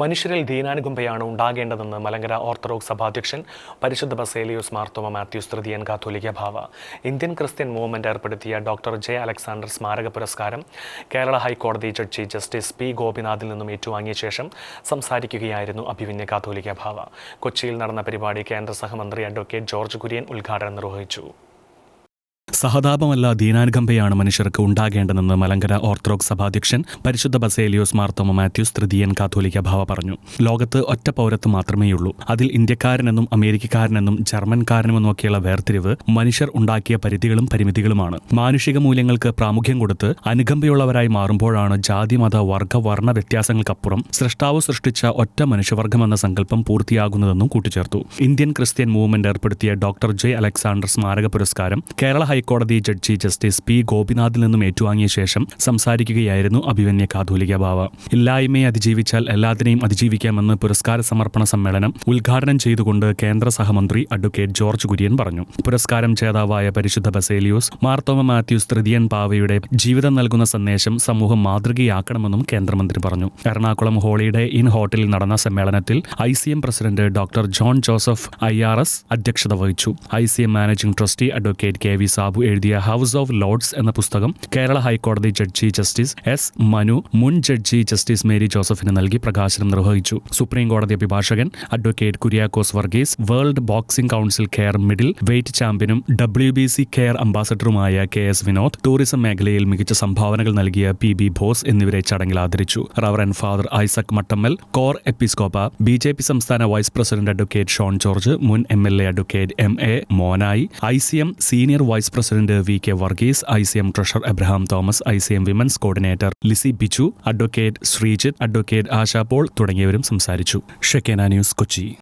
മനുഷ്യരിൽ ദീനാനുകുംഭയാണ് ഉണ്ടാകേണ്ടതെന്ന് മലങ്കര ഓർത്തഡോക്സ് സഭാധ്യക്ഷൻ പരിശുദ്ധ ബസേലിയോസ് മാർത്തോമ മാത്യൂസ് തൃതീയൻ കാത്തോലിക്ക ഭാവ. ഇന്ത്യൻ ക്രിസ്ത്യൻ മൂവ്മെന്റ് ഏർപ്പെടുത്തിയ ഡോക്ടർ ജെ അലക്സാണ്ടർ സ്മാരക പുരസ്കാരം കേരള ഹൈക്കോടതി ജഡ്ജി ജസ്റ്റിസ് പി ഗോപിനാഥിൽ നിന്നും ഏറ്റുവാങ്ങിയ ശേഷം സംസാരിക്കുകയായിരുന്നു അഭിവിന്യ കാത്തോലിക്ക ഭാവ. കൊച്ചിയിൽ നടന്ന പരിപാടി കേന്ദ്ര സഹമന്ത്രി അഡ്വക്കേറ്റ് ജോർജ് കുര്യൻ ഉദ്ഘാടനം നിർവഹിച്ചു. സഹതാപമല്ല ദീനാനുകമ്പയാണ് മനുഷ്യർക്ക് ഉണ്ടാകേണ്ടതെന്ന് മലങ്കര ഓർത്തഡോക്സ് സഭാധ്യക്ഷൻ പരിശുദ്ധ ബസേലിയോസ് മാർത്തോമ മാത്യൂസ് തൃതീയൻ കാത്തോലിക്ക ഭാവ പറഞ്ഞു. ലോകത്ത് ഒറ്റ പൗരത്വം മാത്രമേയുള്ളൂ. അതിൽ ഇന്ത്യക്കാരനെന്നും അമേരിക്കക്കാരനെന്നും ജർമ്മൻകാരനുമെന്നൊക്കെയുള്ള വേർതിരിവ് മനുഷ്യർ ഉണ്ടാക്കിയ പരിധികളും പരിമിതികളുമാണ്. മാനുഷിക മൂല്യങ്ങൾക്ക് പ്രാമുഖ്യം കൊടുത്ത് അനുകമ്പയുള്ളവരായി മാറുമ്പോഴാണ് ജാതി മത വർഗ വർണ വ്യത്യാസങ്ങൾക്കപ്പുറം സൃഷ്ടാവ് സൃഷ്ടിച്ച ഒറ്റ മനുഷ്യവർഗമെന്ന സങ്കല്പം പൂർത്തിയാകുന്നതെന്നും കൂട്ടിച്ചേർത്തു. ഇന്ത്യൻ ക്രിസ്ത്യൻ മൂവ്മെന്റ് ഏർപ്പെടുത്തിയ ഡോക്ടർ ജെ അലക്സാണ്ടർ സ്മാരക പുരസ്കാരം കേരള ഹൈക്കോടതി ജഡ്ജി ജസ്റ്റിസ് പി ഗോപിനാഥിൽ നിന്നും ഏറ്റുവാങ്ങിയ ശേഷം സംസാരിക്കുകയായിരുന്നു അഭിവന്യ കാതോലിക ബാവ ഇല്ലായ്മയെ അതിജീവിച്ചാൽ എല്ലാത്തിനെയും അതിജീവിക്കാമെന്ന് പുരസ്കാര സമർപ്പണ സമ്മേളനം ഉദ്ഘാടനം ചെയ്തുകൊണ്ട് കേന്ദ്ര സഹമന്ത്രി അഡ്വക്കേറ്റ് ജോർജ് കുര്യൻ പറഞ്ഞു. പുരസ്കാരം ജേതാവായ പരിശുദ്ധ ബസേലിയോസ് മാർത്തോമ മാത്യൂസ് തൃതീയൻ പാവയുടെ ജീവിതം നൽകുന്ന സന്ദേശം സമൂഹം മാതൃകയാക്കണമെന്നും കേന്ദ്രമന്ത്രി പറഞ്ഞു. എറണാകുളം ഹോളിഡേ ഇൻ ഹോട്ടലിൽ നടന്ന സമ്മേളനത്തിൽ I C M president doctor John Joseph I R S അധ്യക്ഷത വഹിച്ചു. I C M managing trustee advocate K V Sabu എഴുതിയ ഹൗസ് ഓഫ് ലോർഡ്സ് എന്ന പുസ്തകം കേരള ഹൈക്കോടതി ജഡ്ജി ജസ്റ്റിസ് എസ് മനു മുൻ ജഡ്ജി ജസ്റ്റിസ് മേരി ജോസഫിന് നൽകി പ്രകാശനം നിർവഹിച്ചു. സുപ്രീം കോടതി അഭിഭാഷകൻ advocate Kuriakose Varghese world boxing council care middleweight ചാമ്പ്യനും W B C care അംബാസഡറുമായ കെ എസ് വിനോദ് ടൂറിസം മേഖലയിൽ മികച്ച സംഭാവനകൾ നൽകിയ പി ബി ബോസ് എന്നിവരെ ചടങ്ങിൽ ആദരിച്ചു. റവറൻ ഫാദർ ഐസക് മട്ടമ്മൽ കോർ എപ്പിസ്കോപ്പ ബി ജെ പി സംസ്ഥാന vice president advocate Shone George മുൻ M L A advocate M A Monayi I C M senior vice president V K Varghese I C M treasurer Abraham Thomas I C M women's coordinator Lizy Biju advocate Sreejith advocate Asha Paul തുടങ്ങിയവരും സംസാരിച്ചു. ഷെക്കേന news Kochi.